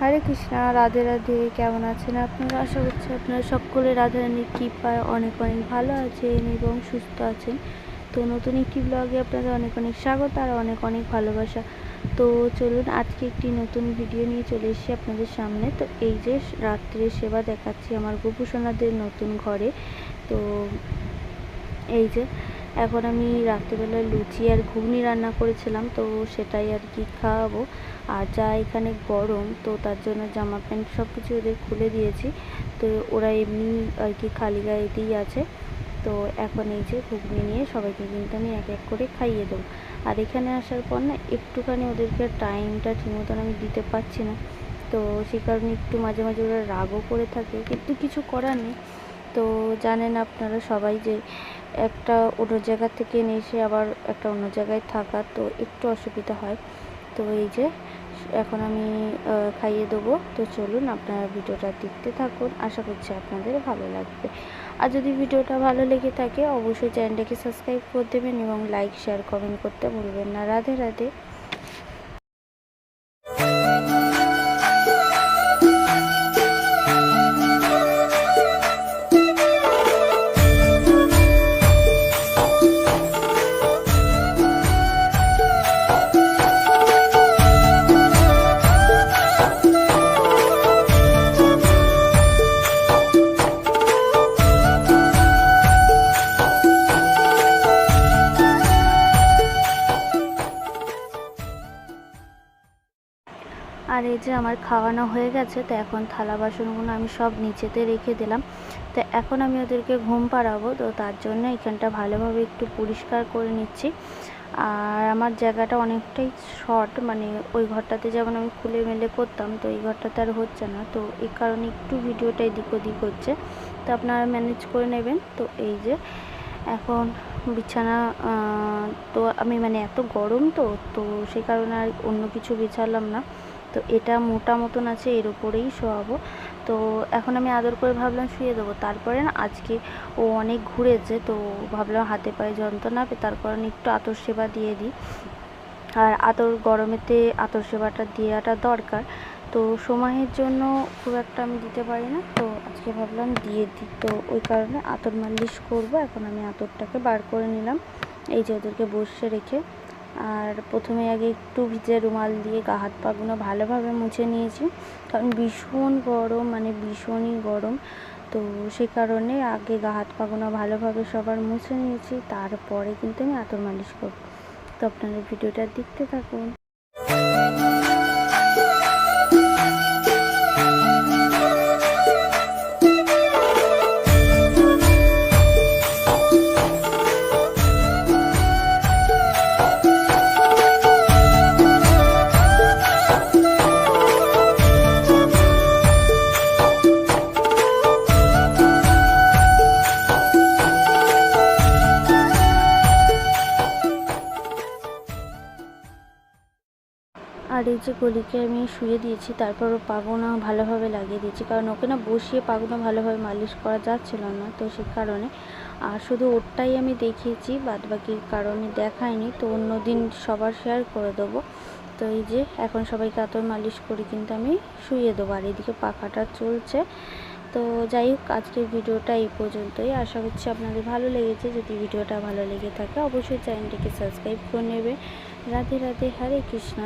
হরে কৃষ্ণা, রাধে রাধে। কেমন আছেন আপনারা? আশা করছি আপনারা সকলে রাধা রানীর কৃপায় অনেক অনেক ভালো আছেন এবং সুস্থ আছেন। তো নতুন একটি ব্লগে আপনাদের অনেক অনেক স্বাগত আর অনেক অনেক ভালোবাসা। তো চলুন, আজকে একটি নতুন ভিডিও নিয়ে চলে এসেছি আপনাদের সামনে। তো এই যে রাত্রে সেবা দেখাচ্ছি আমার গোপুসোনাদের নতুন ঘরে। তো এই যে এখন আমি রাত্রিবেলায় লুচি আর ঘুগনি রান্না করেছিলাম, তো সেটাই আর কি খাওয়াবো। আর যা এখানে গরম, তো তার জন্য জামা প্যান্ট সব কিছু ওদের খুলে দিয়েছি। তো ওরা এমনি আর কি খালি গায়েতেই আছে। তো এখন এই যে ঘুগনি নিয়ে সবাইকে কিন্তু আমি এক এক করে খাইয়ে দেবো। আর এখানে আসার পর না একটুখানি ওদেরকে টাইমটা ঠিক মতন আমি দিতে পারছি না। তো সেই কারণে একটু মাঝে মাঝে ওরা রাগও করে থাকে, কিন্তু কিছু করার নেই। তো জানেন আপনারা সবাই যে একটা অন্য জায়গা থেকে নিয়ে এসে আবার একটা অন্য জায়গায় থাকা তো একটু অসুবিধা হয়। তো এই যে, এখন আমি খাইয়ে দেবো। তো চলুন আপনারা ভিডিওটা দেখতে থাকুন। আশা করছি আপনাদের ভালো লাগবে। আর যদি ভিডিওটা ভালো লেগে থাকে, অবশ্যই চ্যানেলটাকে সাবস্ক্রাইব করে দেবেন এবং লাইক, শেয়ার, কমেন্ট করতে ভুলবেন না। রাধে রাধে। আর এই যে আমার খাওয়ানো হয়ে গেছে, তো এখন থালা বাসনগুলো আমি সব নিচেতে রেখে দিলাম। তো এখন আমি ওদেরকে ঘুম পাড়াবো, তো তার জন্য এখানটা ভালোভাবে একটু পরিষ্কার করে নিচ্ছি। আর আমার জায়গাটা অনেকটাই শর্ট মানে ওই ঘরটাতে যেমন আমি খুলে মেলে করতাম, তো এই ঘরটাতে আর হচ্ছে না। তো এই কারণে একটু ভিডিওটা এদিক ওদিক হচ্ছে। তো আপনারা ম্যানেজ করে নেবেন। তো এই যে এখন বিছানা তো আমি মানে এত গরম তো তো সেই কারণে আর অন্য কিছু বিছালাম না। তো এটা মোটা মতন আছে, এর উপরেই শোয়াবো। তো এখন আমি আদর করে ভাবলাম শুয়ে দেবো। তারপরে না, আজকে ও অনেক ঘুরেছে, তো ভাবলাম হাতে পায়ে যন্ত্রণা হবে তারপর একটু আতর সেবা দিয়ে দিই। আর আতর গরমেতে আতর সেবাটা দেওয়াটা দরকার। তো সময়ের জন্য খুব একটা আমি দিতে পারি না, তো আজকে ভাবলাম দিয়ে দিই। তো ওই কারণে আতর মালিশ করব, এখন আমি আতরটাকে বার করে নিলাম। এই যে ওদেরকে বসে রেখে আর প্রথমে আগে একটু ভিজে রুমাল দিয়ে গা হাত পাগুলো ভালোভাবে মুছে নিয়েছি। কারণ ভীষণ গরম মানে ভীষণই গরম। তো সে কারণে আগে গা হাত পাগুলো ভালোভাবে সবার মুছে নিয়েছি, তারপরে কিন্তু আমি আতর মালিশ করব। তো আপনারা ভিডিওটা দেখতে থাকুন। আর এই যে গলিকে আমি শুয়ে দিয়েছি, তারপর ও পাগুনা ভালোভাবে লাগিয়ে দিয়েছি। কারণ ওকে না বসিয়ে পাগুনা ভালোভাবে মালিশ করা যাচ্ছিল না তো সে কারণে। আর শুধু ওরটাই আমি দেখিয়েছি বাদ বাকির কারণে দেখাইনি, তো অন্য দিন সবার শেয়ার করে দেবো। তো এই যে এখন সবাইকে আতর মালিশ করে কিন্তু আমি শুয়ে দেবো। আর এদিকে পাখাটা চলছে। তো যাই হোক, আজকের ভিডিওটা এই পর্যন্তই। আশা করছি আপনাদের ভালো লেগেছে। যদি ভিডিওটা ভালো লেগে থাকে, অবশ্যই চ্যানেলটিকে সাবস্ক্রাইব করে নেবে রাধে রাধে, হরে কৃষ্ণ।